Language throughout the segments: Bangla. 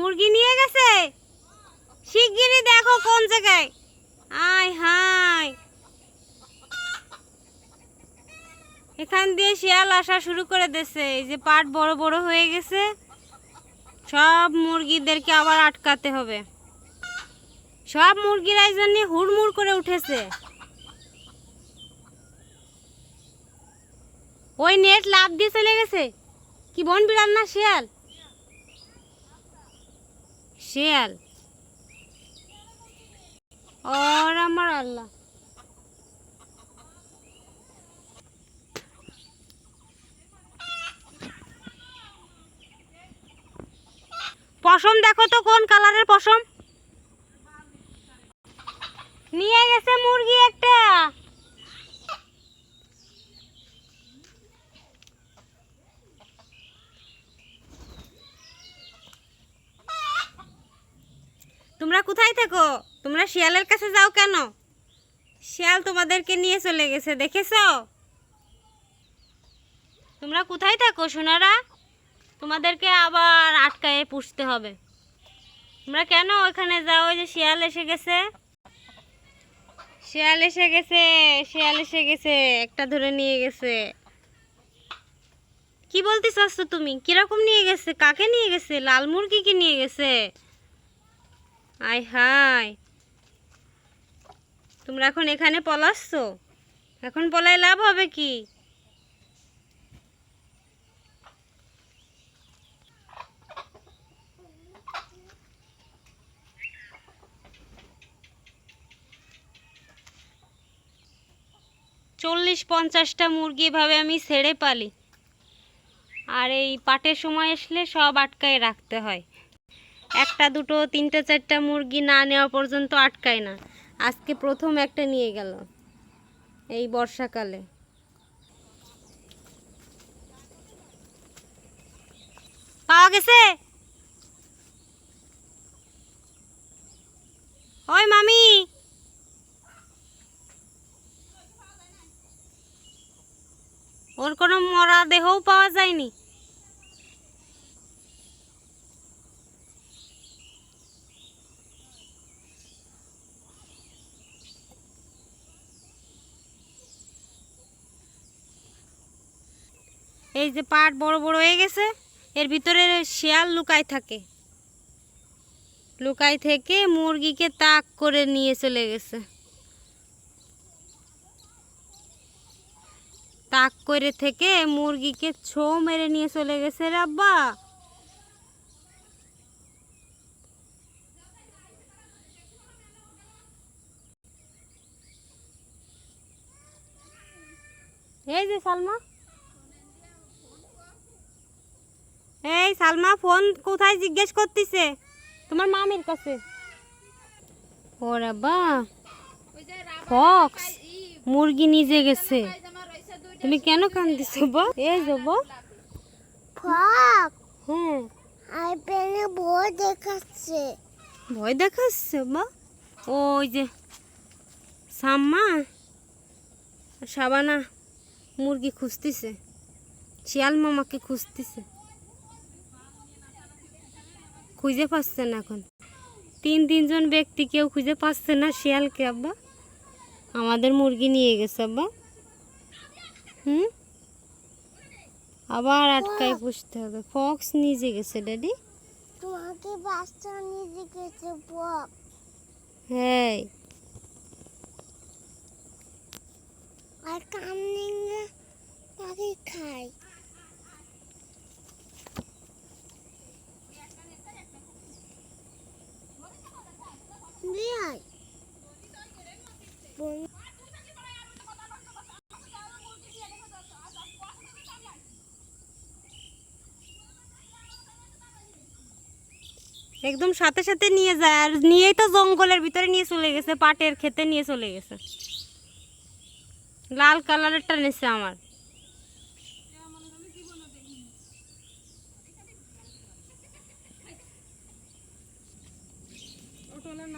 মুরগি নিয়ে গেছে? শিগগিরই দেখো কোন জায়গায়। আয় হাই এখান দিয়ে শিয়াল আসা শুরু করে দিয়েছে। এই যে পাট বড় বড় হয়ে গেছে। সব মুরগিদেরকে আবার আটকাতে হবে। সব মুরগিরা এই জন্য হুড়মুড় করে উঠেছে। ওই নেট লাভ দিয়ে চলে গেছে। কি বন বিড়াল না শিয়াল? শিয়াল। ওর আমার আল্লাহ। পশম দেখো তো কোন কালারের পশম? নিয়ে গেছে মুরগি একটা। তোমরা কোথায় থাকো? তোমরা শিয়ালের কাছে যাও কেন? শিয়াল তোমাদেরকে নিয়ে চলে গেছে, দেখেছ? তোমরা কোথায় থাকো, সোনারা? তোমাদেরকে আবার আটকায় পুষতে হবে। তোমরা কেন ওখানে যাও? ওই যে শিয়াল এসে গেছে। শিয়াল এসে গেছে, শিয়াল এসে গেছে, একটা ধরে নিয়ে গেছে। কি বলতে চাচ্ছ তুমি? কীরকম নিয়ে গেছে? কাকে নিয়ে গেছে? লাল মুরগি মুরগিকে নিয়ে গেছে? আয় হায়। তোমরা এখন এখানে পলাচ্ছ? এখন পলাই লাভ হবে কি? চল্লিশ পঞ্চাশটা মুরগি এভাবে আমি ছেড়ে পালি। আর এই পাটের সময় আসলে সব আটকায় রাখতে হয়। একটা দুটো, তিনটা, চারটা মুরগি না নেওয়া পর্যন্ত আটকায় না। আজকে প্রথম একটা নিয়ে গেল এই বর্ষাকালে। পাওয়া গেছে? ওই মামি। ওর কোনো মরা দেহও পাওয়া যায়নি। এই যে পাট বড় বড় হয়ে গেছে, এর ভিতরে শিয়াল লুকায় থাকে। লুকাই থেকে মুরগিকে তাক করে নিয়ে চলে গেছে। তাক করে থেকে মুরগিকে ছো মেরে নিয়ে চলে গেছে রাব্বা এই যে সালমা। এই সালমা ফোন কোথায় জিজ্ঞেস করতেছে? তোমার মামির কাছে। ওরে বা ফক্স মুরগি নিজে গেছে। তুমি কেন কান্দিছ বা এই যাব ফক হ্যাঁ। আর পেনে বই দেখাচ্ছে। ভয় দেখাচ্ছে বা ওই যে সাম্মা সাবানা মুরগি খুঁজতেছে। শিয়াল মামাকে খুঁজতেছে। খুঁজে পাচ্ছে না এখন। তিন তিনজন ব্যক্তি কেউ খুঁজে পাচ্ছে না শিয়ালকে আব্বা। আমাদের মুরগি নিয়ে গেছে আব্বা। হুম? আবার আটকায় পুষতে হবে। ফক্স নিজে গেছে ড্যাডি। তোমাকে বাচ্চা নিজে গেছে ফক হ্যাঁ আর কামনিংয়ে তাকে খাই একদম সাথে সাথে নিয়ে যায়, আর নিয়েই তো জঙ্গলের ভিতরে নিয়ে চলে গেছে, পাটের খেতে নিয়ে চলে গেছে। লাল কালারেরটা নিচ্ছে আমার।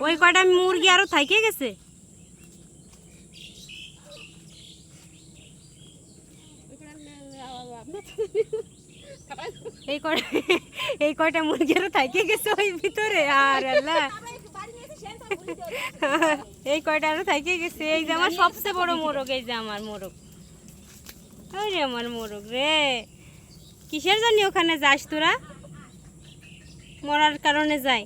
ওই কয়টা মুরগি আরও থাইকে গেছে? এই কটা এই মুরগিরও থাকে গেছে ওই ভিতরে? আর আল্লাহ। এই কয়টা আরও থাকে গেছে। এই যে আমার সবচেয়ে বড় মোরগ, এই যে আমার মোরগ। ওই রে আমার মোরগ রে। কিসের জন্য ওখানে যাস তোরা? মরার কারণে যায়।